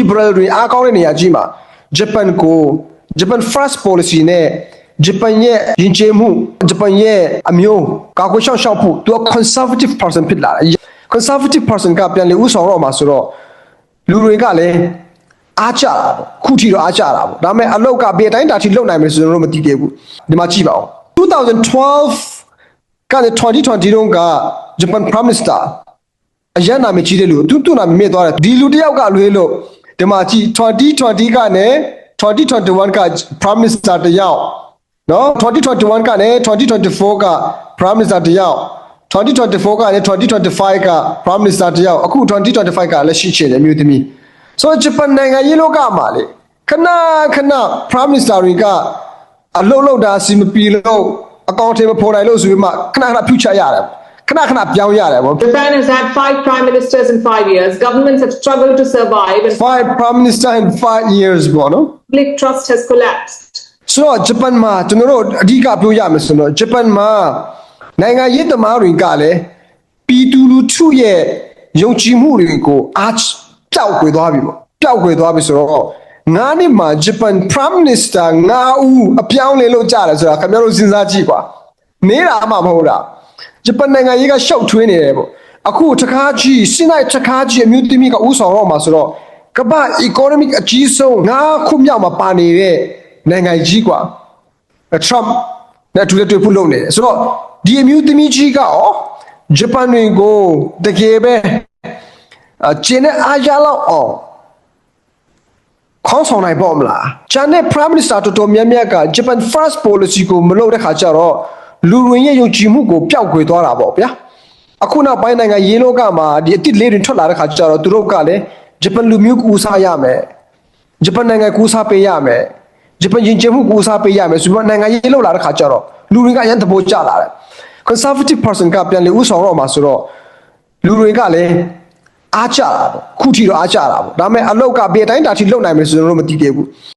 liberal တွေအားကောင်းတဲ့နေရာကြီးမှာ Japan ကို Japan first policy နဲ့ Japan ရဲ့ယဉ်ကျေးမှု Japan ရဲ့အမျိုးကာကွယ်ရှောက်ရှောက်ဖို့သူက conservative person ဖြစ်လာတယ် conservative person ကပြန်လေဥဆောင်တော့မှာဆိုတော့လူတွေကလည်းအားကြတာပေါ့ခုထိတော့အားကြတာပေါ့ဒါပေမဲ့အလောက်ကဘယ်တိုင်းတာထိလုံနိုင်မယ်ဆိုတော့မသိသေးဘူးဒီမှာကြည့်ပါဦး2012ကနေ2020တုန်းက Japan Prime Minister အရန်နာမည်ကြီးတဲ့လူသူသူ့နာမည်မြင့်သွားတယ်ဒီလူတစ်ယောက်ကလွေးလို့ ဒီမှာကြည့်2020ကနေ2021က Prime Minister တစ်ယောက်နော်2021ကနေ2024က Prime Minister တစ်ယောက်2024ကနေ2025က Prime Minister တစ်ယောက်အခု2025ကလက်ရှိချေတယ်မြို့သမီးဆိုတော့ဂျပန်နိုင်ငံရေးလောကမှာလေခဏခဏ Prime Minister တွေကအလုံးလုံးတာစီမပီလို့အကောင့်ထဲမပေါ်နိုင်လို့ဆိုပြီးမှခဏခဏဖြူချရတယ် ခဏခဏပြောင်းရတယ်ဗော Japan has had five prime ministers in five years. Governments have struggled to survive and five prime minister in 5 years ပေါ့နော် public trust has collapsed. ဆိုတော့ဂျပန်မှာကျွန်တော်တို့အဓိကပြောရမယ်ဆိုတော့ဂျပန်မှာနိုင်ငံရေးသမားတွေကလည်းပြည်သူလူထုရဲ့ယုံကြည်မှုတွေကိုအားပျောက်ကွယ်သွားပြီပေါ့ပျောက်ကွယ်သွားပြီဆိုတော့ငါးနှစ်မှာဂျပန် prime minister ငါးဦးအပြောင်းလဲလို့ကြားတယ်ဆိုတာခင်ဗျားတို့စဉ်းစားကြည့်ကွာနေတာမှမဟုတ်တာ ဂျပန်နိုင်ငံရေးကရှောက်ထွေးနေတယ်ပေါ့အခုတခါကြီးစိနိုင်တခါကြီးအမျိုးသမီးကဥဆောင်တော့မှာဆိုတော့ကမ္ဘာ economic အကြီးဆုံးငါးခုမြောက်မှာပါနေတဲ့နိုင်ငံကြီးကွာ Trump နဲ့တူတူဖို့လုပ်နေတယ်ဆိုတော့ဒီအမျိုးသမီးကြီးကရောဂျပန်တွေကိုတကယ်ပဲအကျင်းနဲ့အားရလောက်အောင်ခေါင်းဆောင်နိုင်ပေါ့မလားဂျန်နဲ့ Prime Minister တော်တော်များများက Japan First Policy ကိုမလုပ်တဲ့ခါကျတော့ လူတွေရဲ့ယုံကြည်မှုကိုပျောက်ကွယ်သွားတာပေါ့ဗျာအခုနောက်ပိုင်းနိုင်ငံရေးလောကမှာဒီအစ်စ်လေးတွေထွက်လာတဲ့ခါကျတော့သူတို့ကလည်းဂျပန်လူမျိုးကူစားရမယ်ဂျပန်နိုင်ငံကူစားပေးရမယ်ဂျပန်ယဉ်ကျေးမှုကူစားပေးရမယ်ဆိုပြီးနိုင်ငံရေးလောက်လာတဲ့ခါကျတော့လူတွေကအရင်သဘောကျလာတယ် conservative person ကပြန်လေဥဆောင်တော့မှာဆိုတော့လူတွေကလည်းအားကြတာပေါ့ခုထိတော့အားကြတာပေါ့ဒါပေမဲ့အလောက်ကဘယ်တိုင်းတာထိလုံနိုင်မယ်ဆိုတော့မသိသေးဘူး